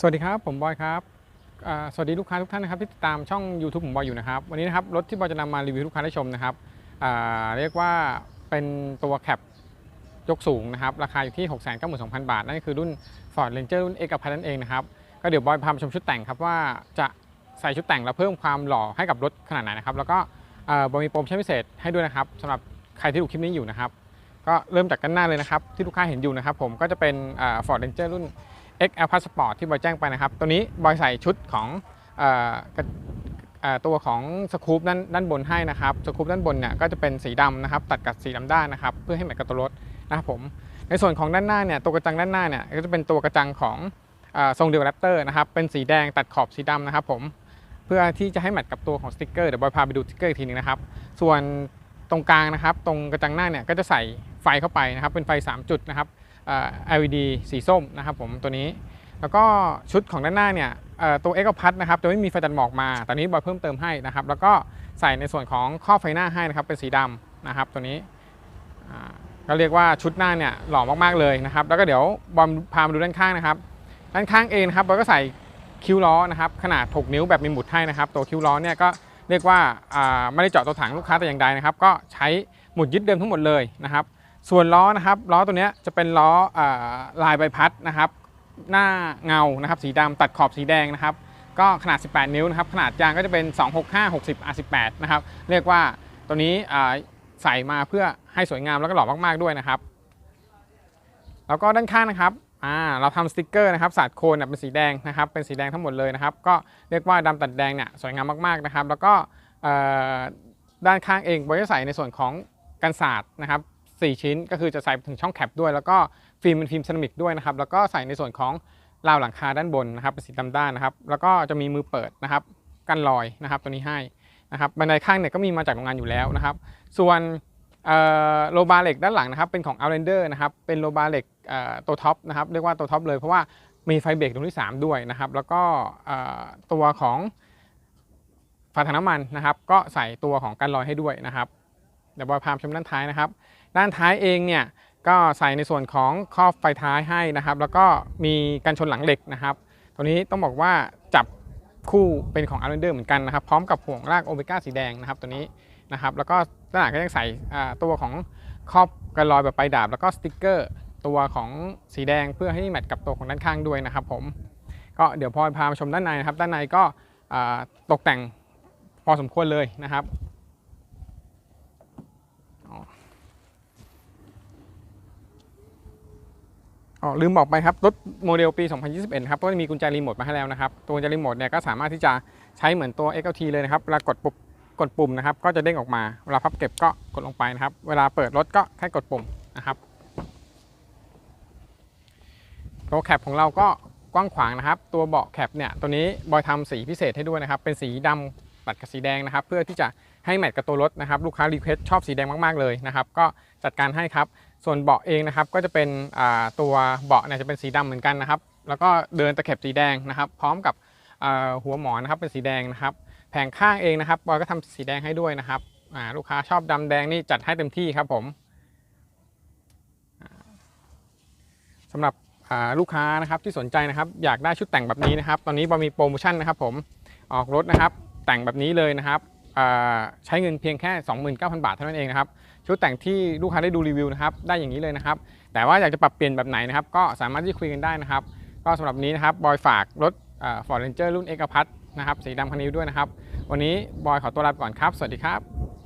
สวัสดีครับ ผมบอยครับ สวัสดีลูกค้าทุกท่านนะครับที่ติดตามช่อง YouTube ผมบอยอยู่นะครับ วันนี้นะครับรถที่บอยจะนำมารีวิวลูกค้าได้ชมนะครับเรียกว่าเป็นตัวแคปยกสูงนะครับ ราคาอยู่ที่ 6 9 2 0 0 0 บาท นั่นก็คือรุ่น Ford Ranger รุ่นเอกพันนั่นเองนะครับ ก็เดี๋ยวบอยพามาชมชุดแต่งครับว่าจะใส่ชุดแต่งแล้วเพิ่มความหล่อให้กับรถขนาดไหนนะครับ แล้วก็บอยมีโปรโมชั่นพิเศษให้ด้วยนะครับสำหรับใครที่ดูคลิปนี้อยู่นะครับ ก็เริ่มจากกันหน้าเลยนะครับที่ลูกค้าเห็นอยู่นะครับ ผมก็จะเป็น Ford Ranger รุ่น XL Passport ที่บอยแจ้งไปนะครับ ตัวนี้บอยใส่ชุดของออตัวของสกู๊ปด้านด้านบนให้นะครับสกู๊ปด้านบนเนี่ยก็จะเป็นสีดำนะครับ ตัดกับสีดำด้านนะครับ เพื่อให้แมทกับตัวรถนะครับผมในส่วนของด้านหน้าเนี่ยตัวกระจังด้านหน้าเนี่ยก็จะเป็นตัวกระจังของทรงเดียวกับแรปเตอร์นะครับเป็นสีแดงตัดขอบสีดำนะครับผมเพื่อที่จะให้แมทกับตัวของสติกเกอร์เดี๋ยวบอยพาไปดูสติกเกอร์อีกทีหนึงนะครับ ส่วนตรงกลางนะครับ ตรงกระจังหน้าเนี่ยก็จะใส่ไฟเข้าไปนะครับ เป็นไฟ 3 จุดนะครับ LED สีส้มนะครับผมตัวนี้ แล้วก็ชุดของด้านหน้าเนี่ยตัวเอ็กพัทนะครับจะไม่มีไฟตัดหมอกมาตอนนี้บอยเพิ่มเติมให้นะครับแล้วก็ใส่ในส่วนของข้อไฟหน้าให้นะครับเป็นสีดำนะครับตัวนี้ก็เรียกว่าชุดหน้าเนี่ยหล่อมากๆเลยนะครับแล้วก็เดี๋ยวบอมพามาดูด้านข้างนะครับด้านข้างเองนะครับบอยก็ใส่คิ้วล้อนะครับขนาด 6 นิ้วแบบมีหมุดให้นะครับตัวคิ้วล้อเนี่ยก็เรียกว่าไม่ได้เจาะตัวถังลูกค้าแต่อย่างใดนะครับ ก็ใช้หมุดยึดเดิมทั้งหมดเลยนะครับ ส่วนล้อนะครับล้อตัวนี้จะเป็นล้ออลายใบพัดนะครับ หน้าเงานะครับ สีดำตัดขอบสีแดงนะครับ ก็ขนาด 18 นิ้วนะครับ ขนาดยางก็จะเป็น 265 60 R18 นะครับ เรียกว่าตัวนี้ใส่มาเพื่อให้สวยงามแล้วก็หล่อมาก ๆ ด้วยนะครับ แล้วก็ด้านข้างนะครับเราทำสติกเกอร์นะครับสาดโคนเนี่ยเป็นสีแดงนะครับ เป็นสีแดงทั้งหมดเลยนะครับ ก็เรียกว่าดำตัดแดงเนี่ยสวยงามมากๆนะครับ แล้วก็ด้านข้างเองบอยจะใส่ในส่วนของกันศาสตร์นะครับ 4 ชิ้น ก็คือจะใส่ถึงช่องแคปด้วย แล้วก็ฟิล์มเป็นฟิล์มเซรามิกด้วยนะครับแล้วก็ใส่ในส่วนของราวหลังคาด้านบนนะครับเป็นสีดำด้านนะครับแล้วก็จะมีมือเปิดนะครับกันรอยนะครับตัวนี้ให้นะครับบันไดข้างเนี่ยก็มีมาจากโรงงานอยู่แล้วนะครับส่วนโลบาเหล็กด้านหลังนะครับเป็นของ Outlander นะครับเป็นโลบาเหล็กตัวท็อปนะครับเรียกว่าตัวท็อปเลยเพราะว่ามีไฟเบรกตรงที่ 3 ด้วยนะครับแล้วก็ตัวของฝาถังน้ำมันนะครับก็ใส่ตัวของกันรอยให้ด้วยนะครับเดี๋ยวบอยพามชมด้านท้ายนะครับ ด้านท้ายเองเนี่ยก็ใส่ในส่วนของครอบไฟท้ายให้นะครับ แล้วก็มีกันชนหลังเหล็กนะครับตัวนี้ต้องบอกว่าจับคู่เป็นของ a r ร e n d e r เหมือนกันนะครับ พร้อมกับห่วงลากโอเมก้าสีแดงนะครับตัวนี้นะครับ แล้วก็ด้านหลังก็ยังใส่อ่าตัวของครอบกันรอยแบบปลายดาบ แล้วก็สติกเกอร์ตัวของสีแดงเพื่อให้แมทกับตัวของด้านข้างด้วยนะครับผมก็เดี๋ยวพอพามาชมด้านในนะครับ ด้านในก็อ่าตกแต่งพอสมควรเลยนะครับ อ๋อลืมบอกไปครับรถโมเดลปี 2021 ครับก็จะมีกุญแจรีโมทมาให้แล้วนะครับ ตัวกุญแจรีโมทเนี่ยก็สามารถที่จะใช้เหมือนตัว XLT เลยนะครับเวลากดปุ่มกดปุ่มนะครับ ก็จะเด้งออกมาเวลาพับเก็บก็กดลงไปนะครับ เวลาเปิดรถก็แค่กดปุ่มนะครับตัวแคปของเราก็กว้างขวางนะครับ ตัวเบาะแคปเนี่ยตัวนี้บอยทำสีพิเศษให้ด้วยนะครับ เป็นสีดำตัดกับสีแดงนะครับ เพื่อที่จะให้แมทกับตัวรถนะครับ ลูกค้ารีเควสชอบสีแดงมากๆเลยนะครับ ก็จัดการให้ครับ ส่วนเบาะเองนะครับก็จะเป็นตัวเบาะเนี่ยจะเป็นสีดำเหมือนกันนะครับ แล้วก็เดินตะเข็บสีแดงนะครับ พร้อมกับหัวหมอนนะครับเป็นสีแดงนะครับ แผงข้างเองนะครับบอยก็ทำสีแดงให้ด้วยนะครับลูกค้าชอบดำแดงนี่จัดให้เต็มที่ครับผมอ่าสำหรับลูกค้านะครับที่สนใจนะครับ อยากได้ชุดแต่งแบบนี้นะครับ ตอนนี้บอยมีโปรโมชั่นนะครับ ผมออกรถนะครับ แต่งแบบนี้เลยนะครับ ใช้เงินเพียงแค่ 29,000 บาทเท่านั้นเองนะครับชุดแต่งที่ลูกค้าได้ดูรีวิวนะครับได้อย่างนี้เลยนะครับ แต่ว่าอยากจะปรับเปลี่ยนแบบไหนนะครับก็สามารถที่คุยกันได้นะครับ ก็สำหรับนี้นะครับบอยฝากรถฟอร์ดเรนเจอร์รุ่นเอกพัทนะครับสีดำคันนี้ด้วยนะครับ วันนี้บอยขอตัวลาไปก่อนครับ สวัสดีครับ